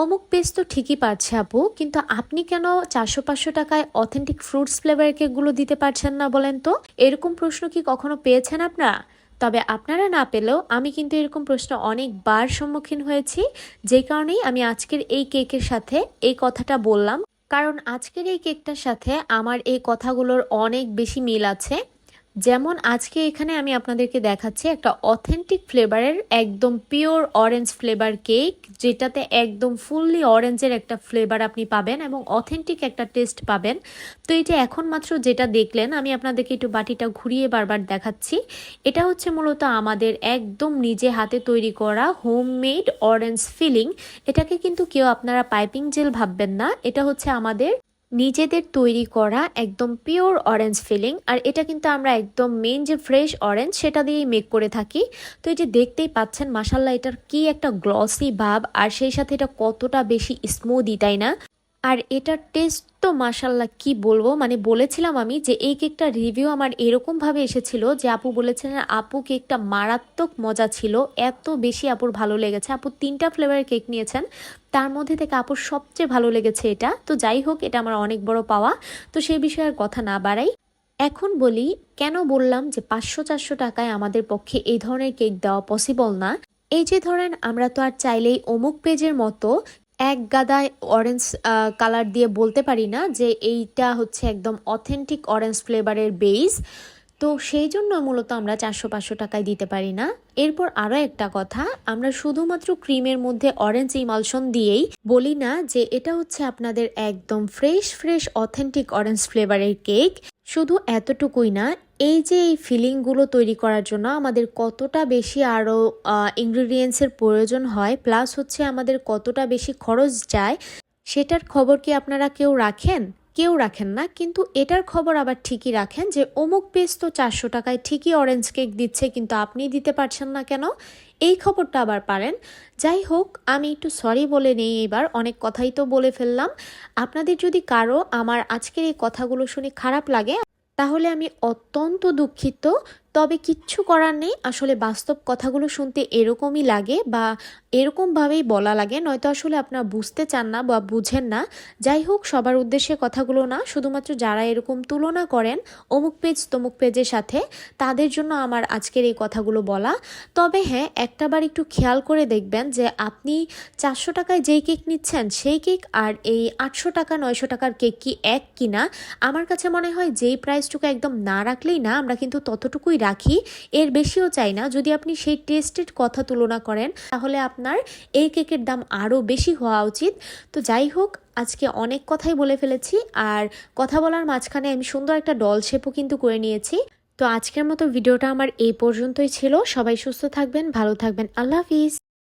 অমুক পেজ তো ঠিকই পাচ্ছে আপু, কিন্তু আপনি কেন চারশো পাঁচশো টাকায় অথেন্টিক ফ্রুটস ফ্লেভারের কেকগুলো দিতে পারছেন না বলেন তো? এরকম প্রশ্ন কি কখনো পেয়েছেন আপনারা? তবে আপনারা না পেলেও আমি কিন্তু এরকম প্রশ্ন অনেকবার সম্মুখীন হয়েছি, যে কারণেই আমি আজকের এই কেকের সাথে এই কথাটা বললাম। কারণ আজকের এই কেকটার সাথে আমার এই কথাগুলোর অনেক বেশি মিল আছে। যেমন আজকে এখানে আমি আপনাদেরকে দেখাচ্ছি একটা অথেন্টিক ফ্লেভারের একদম পিওর অরেঞ্জ ফ্লেভার কেক যেটাতে একদম ফুললি অরেঞ্জের একটা ফ্লেভার আপনি পাবেন এবং অথেন্টিক একটা টেস্ট পাবেন। তো এটা এখন মাত্র যেটা দেখলেন, আমি আপনাদেরকে একটু বাটিটা ঘুরিয়ে বারবার দেখাচ্ছি। এটা হচ্ছে মূলত আমাদের একদম নিজে হাতে তৈরি করা হোমমেড অরেঞ্জ ফিলিং এটাকে কিন্তু কেউ আপনারা পাইপিং জেল ভাববেন না, এটা হচ্ছে আমাদের নিজেদের তৈরি করা একদম পিওর অরেঞ্জ ফিলিং আর এটা কিন্তু আমরা একদম মেন যে ফ্রেশ অরেঞ্জ সেটা দিয়েই মেক করে থাকি। তো এই যে দেখতেই পাচ্ছেন মাসাল্লাহ এটার কি একটা গ্লসি ভাব, আর সেই সাথে এটা কতটা বেশি স্মুদি তাই না? আর এটার টেস্ট তো মাসাল্লাহ কি বলব? মানে বলেছিলাম আমি যে এই কেকটা রিভিউ আমার এরকমভাবে এসেছিল যে আপু বলেছিলেন, আপু, কেকটা মারাত্মক মজা ছিল, এত বেশি আপুর ভালো লেগেছে। আপু তিনটা ফ্লেভারের কেক নিয়েছেন, তার মধ্যে থেকে আপুর সবচেয়ে ভালো লেগেছে এটা। তো যাই হোক, এটা আমার অনেক বড় পাওয়া। তো সেই বিষয়ে আর কথা না বাড়াই। এখন বলি, কেন বললাম যে পাঁচশো চারশো টাকায় আমাদের পক্ষে এই ধরনের কেক দেওয়া পসিবল না? এই যে ধরেন, আমরা তো আর চাইলেই অমুক পেজের মতো এক গাদায় অরেঞ্জ কালার দিয়ে বলতে পারি না যে এইটা হচ্ছে একদম অথেন্টিক অরেঞ্জ ফ্লেভারের বেস তো সেই জন্য মূলত আমরা চারশো পাঁচশো টাকায় দিতে পারি না। এরপর আরও একটা কথা, আমরা শুধুমাত্র ক্রিমের মধ্যে অরেঞ্জ ইমালশন দিয়েই বলি না যে এটা হচ্ছে আপনাদের একদম ফ্রেশ ফ্রেশ অথেন্টিক অরেঞ্জ ফ্লেভারের কেক শুধু এতটুকুই না এই যে এই ফিলিংগুলো তৈরি করার জন্য আমাদের কতটা বেশি আরও ইনগ্রিডিয়েন্টসের প্রয়োজন হয় প্লাস হচ্ছে আমাদের কতটা বেশি খরচ যায়, সেটার খবর কি আপনারা কেউ রাখেন? কেউ রাখেন না, কিন্তু এটার খবর আবার ঠিকই রাখেন যে অমুক পেজ তো চারশো টাকায় ঠিকই অরেঞ্জ কেক দিচ্ছে, কিন্তু আপনি দিতে পারছেন না কেন? এই খবরটা আবার পারেন। যাই হোক, আমি একটু সরি বলে নেই এবার, অনেক কথাই তো বলে ফেললাম। আপনাদের যদি কারও আমার আজকের এই কথাগুলো শুনে খারাপ লাগে তাহলে আমি অত্যন্ত দুঃখিত তবে কিচ্ছু করার নেই। আসলে বাস্তব কথাগুলো শুনতে এরকমই লাগে বা এরকমভাবেই বলা লাগে। নয়তো আসলে আপনারা বুঝতে চান না বা বুঝেন না। যাই হোক, সবার উদ্দেশ্যে কথাগুলো না, শুধুমাত্র যারা এরকম তুলনা করেন অমুক পেজ তমুক পেজের সাথে, তাদের জন্য আমার আজকের এই কথাগুলো বলা। তবে হ্যাঁ একটাবার একটু খেয়াল করে দেখবেন যে আপনি চারশো টাকায় যেই কেক নিচ্ছেন, সেই কেক আর এই আটশো টাকা, নয়শো টাকার কেক কি এক কিনা? আমার কাছে মনে হয় যেই প্রাইসটুকু একদম না রাখলেই না, আমরা কিন্তু ততটুকুই রাখি, এর বেশিও চাই না। যদি আপনি সেই টেস্টের কথা তুলনা করেন, তাহলে আপনার এই কেকের দাম আরও বেশি হওয়া উচিত। তো যাই হোক, আজকে অনেক কথাই বলে ফেলেছি, আর কথা বলার মাঝখানে আমি সুন্দর একটা ডল শেপও কিন্তু করে নিয়েছি। তো আজকের মতো ভিডিওটা আমার এই পর্যন্তই ছিল। সবাই সুস্থ থাকবেন, ভালো থাকবেন। আল্লাহ হাফিজ।